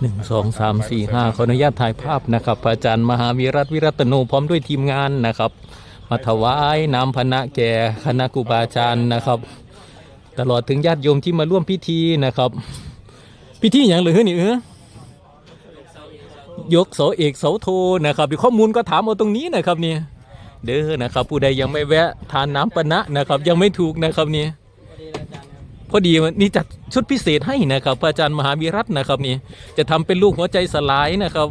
หนึ่งสองสามสี่ห้าขออนุญาตถ่ายภาพนะครับพระอาจารย์มหาวิรัตวิรัตโนพร้อมด้วยทีมงานนะครับมาถวายน้ำพนะแก่คณะครูบาอาจารย์นะครับ ตลอดถึงญาติโยมที่มาร่วมพิธีนะครับ พิธีอย่างหรือนี่เออยกเสาเอกเสาโทนะครับข้อมูลก็ถามเอาตรงนี้นะครับเนี่ยเด้อนะครับ ผู้ใดยังไม่แวะทานน้ำปะนะนะครับ ยังไม่ถูกนะครับเนี่ยพอดีวันนี่จัด ชุดพิเศษให้นะครับพระอาจารย์มหาวิรัตนะครับนี่จะทำเป็นลูกหัวใจสลายนะครับ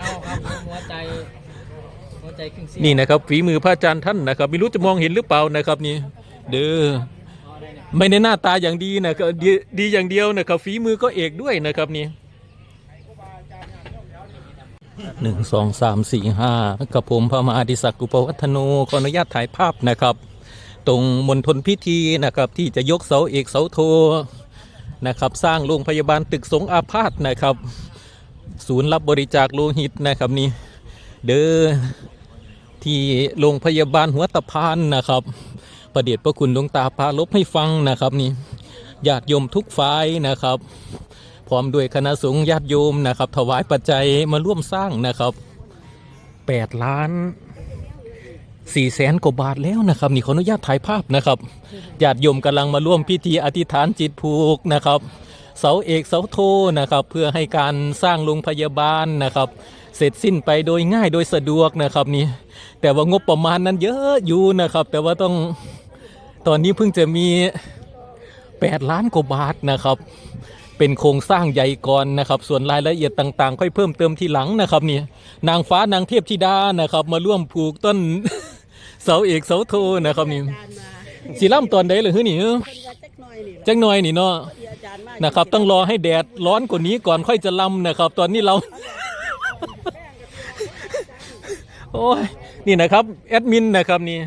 เอาครับหัวใจหัวใจครึ่งเสี้ยวนี่นะครับฝีมือพระอาจารย์ท่านนะครับ ไม่รู้จะมองเห็นหรือเปล่านะครับนี่เด้อไม่ในหน้าตาอย่างดีนะครับดีดีอย่างเดียวนะครับฝีมือก็เอกด้วยนะครับนี่หนึ่งสองสามสี่ห้ากับผมพระมหาดิศักดิ์กุปวัฒโนขออนุญาตถ่ายภาพนะครับ ตรงมณฑลพิธีนะครับที่จะยกเสาเอกเสาโทนะครับสร้างโรงพยาบาลตึกสงอาพาธนะครับ ศูนย์รับบริจาคโลหิตนะครับนี่เด้อที่โรงพยาบาลหัวตะพานนะครับ ประเดชพระคุณหลวงตาพาลบให้ฟังนะครับนี่ญาติโยมทุกฝ่ายนะครับ พร้อมด้วยคณะสงฆ์ญาติโยมนะครับ ถวายปัจจัยมาร่วมสร้างนะครับ8ล้าน 4แสนกว่าบาทแล้วนะครับ นี่ขออนุญาตถ่ายภาพนะครับญาติโยมกำลังมาร่วมพิธีอธิษฐานจิตผูกนะครับ เสาเอกเสาโทนะครับ เพื่อให้การสร้างโรงพยาบาลนะครับ เสร็จสิ้นไปโดยง่ายโดยสะดวกนะครับนี่แต่ว่างบประมาณนั้นเยอะอยู่นะครับ แต่ว่าต้องตอนนี้เพิ่งจะมี 8 ล้านกว่าบาทนะครับ เป็นโครงสร้างใหญ่ก่อนนะครับ ส่วนรายละเอียดต่างๆ ค่อยเพิ่มเติมทีหลังนะครับนี่นางฟ้านางเทพธิดานะครับ มาร่วมผูกต้น เสาเอกเสาโทนะครับนี่อาจารย์มาสีล่ำตอนใดเลยฮึนี่เพิ่นว่าจักหน่อยนี่จังหน่อยนี่เนาะที่อาจารย์มานะครับ ต้องรอให้แดดร้อนกว่านี้ก่อนค่อยจะลำนะครับ ตอนนี้เรา โอ้ยนี่นะครับแอดมินนะครับนี่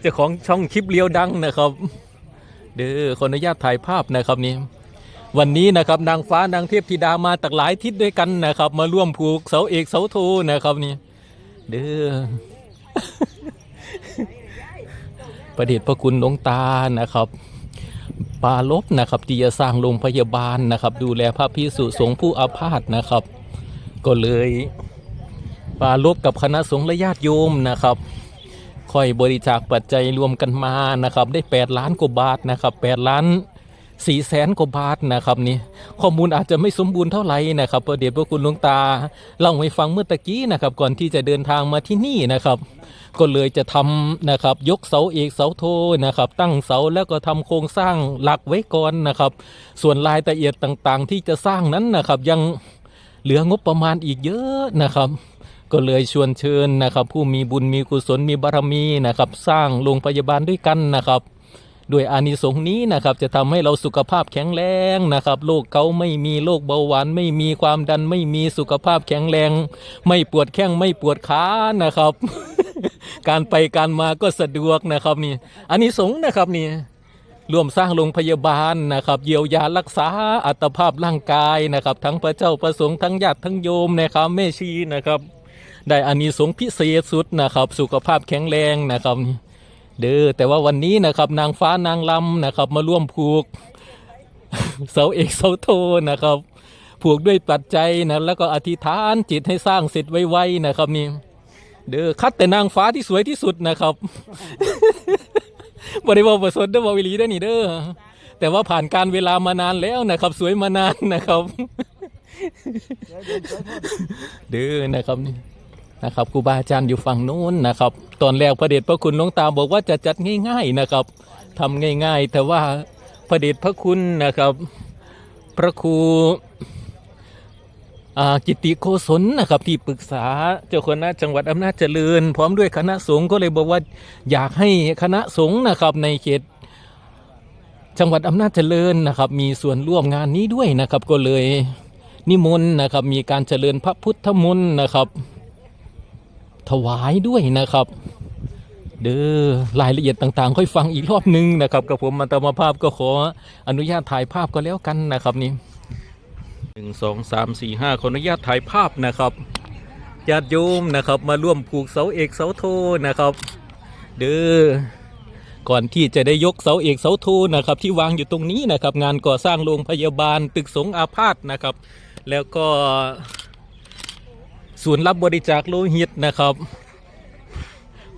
เจ้าของช่องคลิปเลียวดังนะครับ เด้อขออนุญาตถ่ายภาพนะครับนี่วันนี้นะครับนางฟ้านางเทพธิดามาจากหลายทิศด้วยกันนะครับ มาร่วมผูกเสาเอกเสาโทนะครับนี่ เด้อ ประเดชพระคุณหลวงตานะครับปาลบนะครับที่จะสร้างโรงพยาบาลนะครับ ดูแลพระพิสุสงฆ์ผู้อาพาธนะครับ ก็เลยปาลบกับคณะสงฆ์และญาติโยมนะครับค่อยบริจาคปัจจัยรวมกันมานะครับ ได้ 8 ล้านกว่าบาทนะครับ8ล้าน สี่แสนกว่าบาทนะครับนี่ข้อมูลอาจจะไม่สมบูรณ์เท่าไหร่นะครับประเดชพระคุณหลวงตาเล่าให้ฟังเมื่อตะกี้นะครับ ก่อนที่จะเดินทางมาที่นี่นะครับ ก็เลยจะทำนะครับยกเสาเอกเสาโทนะครับ ตั้งเสาแล้วก็ทำโครงสร้างหลักไว้ก่อนนะครับ ส่วนรายละเอียดต่างๆ ที่จะสร้างนั้นนะครับยังเหลืองบประมาณอีกเยอะนะครับก็เลยชวนเชิญนะครับ ผู้มีบุญมีกุศลมีบารมีนะครับ สร้างโรงพยาบาลด้วยกันนะครับ ด้วยอานิสงส์นี้นะครับจะทำให้เราสุขภาพแข็งแรงนะครับโรคเกาไม่มีโรคเบาหวานไม่มีความดันไม่มีสุขภาพแข็งแรง ไม่ปวดแข้งไม่ปวดขานะครับ การไปการมาก็สะดวกนะครับนี่อันนี้สงส์นะครับนี่ร่วมสร้างโรงพยาบาลนะครับเยียวยารักษาอัตภาพร่างกายนะครับ ทั้งพระเจ้าประสงค์ทั้งญาติทั้งโยมนะครับแม่ชีนะครับ ได้อานิสงส์พิเศษสุดนะครับ สุขภาพแข็งแรงนะครับ เด้อแต่ว่าวันนี้นะครับนางฟ้านางลำนะครับมาร่วมผูกเสาเอกเสาโทนะครับผูกด้วยปัจจัยนะแล้วก็อธิษฐานจิตให้สร้างเสร็จไวๆนะครับนี่เด้อคัดแต่นางฟ้าที่สวยที่สุดนะครับบริวารประสนเด้อบวิลีได้นี่เด้อแต่ว่าผ่านการเวลามานานแล้วนะครับ สวยมานานนะครับ เด้อนะครับนี่ นะครับครูบาอาจารย์อยู่ฝั่งนู้นนะครับ ตอนแรกพระเดชพระคุณหลวงตาบอกว่าจะจัดง่าย ๆนะครับทำง่าย ๆ แต่ว่าพระเดชพระคุณนะครับ พระครูกิติโกศลนะครับที่ปรึกษาเจ้าคณะจังหวัดอำนาจเจริญ พร้อมด้วยคณะสงฆ์ก็เลยบอกว่าอยากให้คณะสงฆ์นะครับในเขตจังหวัดอำนาจเจริญนะครับ มีส่วนร่วมงานนี้ด้วยนะครับ ก็เลยนิมนต์นะครับ มีการเจริญพระพุทธมนต์นะครับ ถวายด้วยนะครับ เด้อรายละเอียดต่างๆ ค่อยฟังอีกรอบนึงนะครับกับผมมันตมาภาพก็ขออนุญาตถ่ายภาพก็แล้วกันนะครับนี่หนึ่งสองสามสี่ห้าขออนุญาตถ่ายภาพนะครับญาติโยมนะครับ มาร่วมผูกเสาเอกเสาโทนะครับ เด้อก่อนที่จะได้ยกเสาเอกเสาโทนะครับที่วางอยู่ตรงนี้นะครับ งานก่อสร้างโรงพยาบาลตึกสงอาพาธนะครับ แล้วก็ ศูนย์รับบริจาคโลหิตนะครับ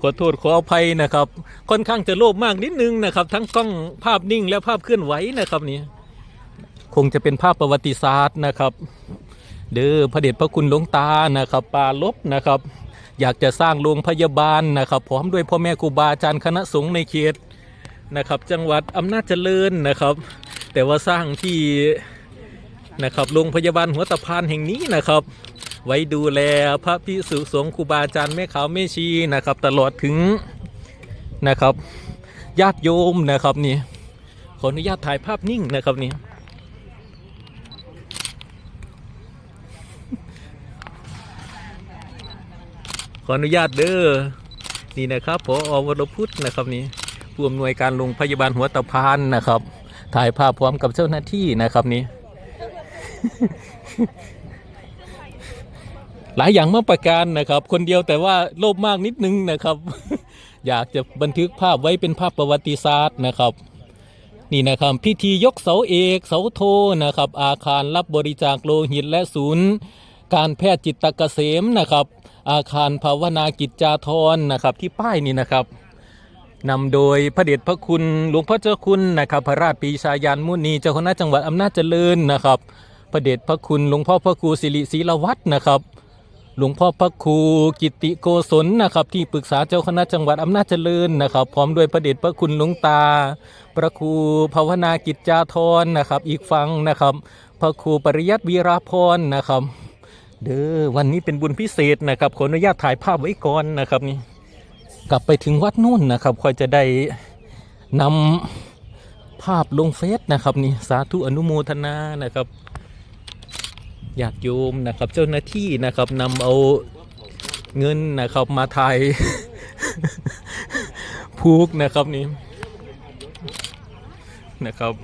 ขอโทษขออภัยนะครับ ค่อนข้างจะโลภมากนิดนึงนะครับ ทั้งกล้องภาพนิ่งและภาพเคลื่อนไหวนะครับนี่คงจะเป็นภาพประวัติศาสตร์นะครับ เด้อพระเดชพระคุณหลวงตานะครับปาลบนะครับ อยากจะสร้างโรงพยาบาลนะครับ พร้อมด้วยพ่อแม่ครูบาอาจารย์คณะสงฆ์ในเขตนะครับ จังหวัดอำนาจเจริญนะครับ แต่ว่าสร้างที่นะครับโรงพยาบาลหัวตะพานแห่งนี้นะครับ ไว้ดูแลพระพิสุสงฆ์ครูบาอาจารย์แม่ขาวแม่ชีนะครับ ตลอดถึงนะครับญาติโยมนะครับนี่ขออนุญาตถ่ายภาพนิ่งนะครับนี่ขออนุญาตเด้อนี่นะครับพออวรพุทธนะครับนี่ผู้อำนวยการโรงพยาบาลหัวตะพานนะครับ ถ่ายภาพพร้อมกับเจ้าหน้าที่นะครับนี่ หลายอย่างมาประการนะครับ คนเดียวแต่ว่าโลภมากนิดนึงนะครับ อยากจะบันทึกภาพไว้เป็นภาพประวัติศาสตร์นะครับ นี่นะครับพิธียกเสาเอกเสาโทนะครับ อาคารรับบริจาคโลหิตและศูนย์ การแพทย์จิตเกษมนะครับ อาคารภาวนากิจจาธรนะครับ ที่ป้ายนี่นะครับนำโดยพระเดชพระคุณหลวงพ่อเจ้าคุณนะครับ พระราชปีชาญาณมุนีเจ้าคณะจังหวัดอำนาจเจริญนะครับ พระเดชพระคุณหลวงพ่อพระครูสิริศรีละวัฒนะครับ หลวงพ่อพระครูกิติโกศลนะครับ ที่ปรึกษาเจ้าคณะจังหวัดอำนาจเจริญนะครับ พร้อมด้วยพระเดชพระคุณหลวงตา พระครูภาวนากิจจาธรนะครับ อีกฝั่งนะครับ พระครูปริยัติวีราพรนะครับ เด้อวันนี้เป็นบุญพิเศษนะครับขออนุญาตถ่ายภาพไว้ก่อนนะครับนี่กลับไปถึงวัดนู่นนะครับค่อยจะได้นำภาพลงเฟซนะครับนี่สาธุอนุโมทนานะครับ อยากโยมนะครับเจ้าหน้าที่นะครับนำเอาเงินนะครับมาไทยพูกนะครับนี่นะครับ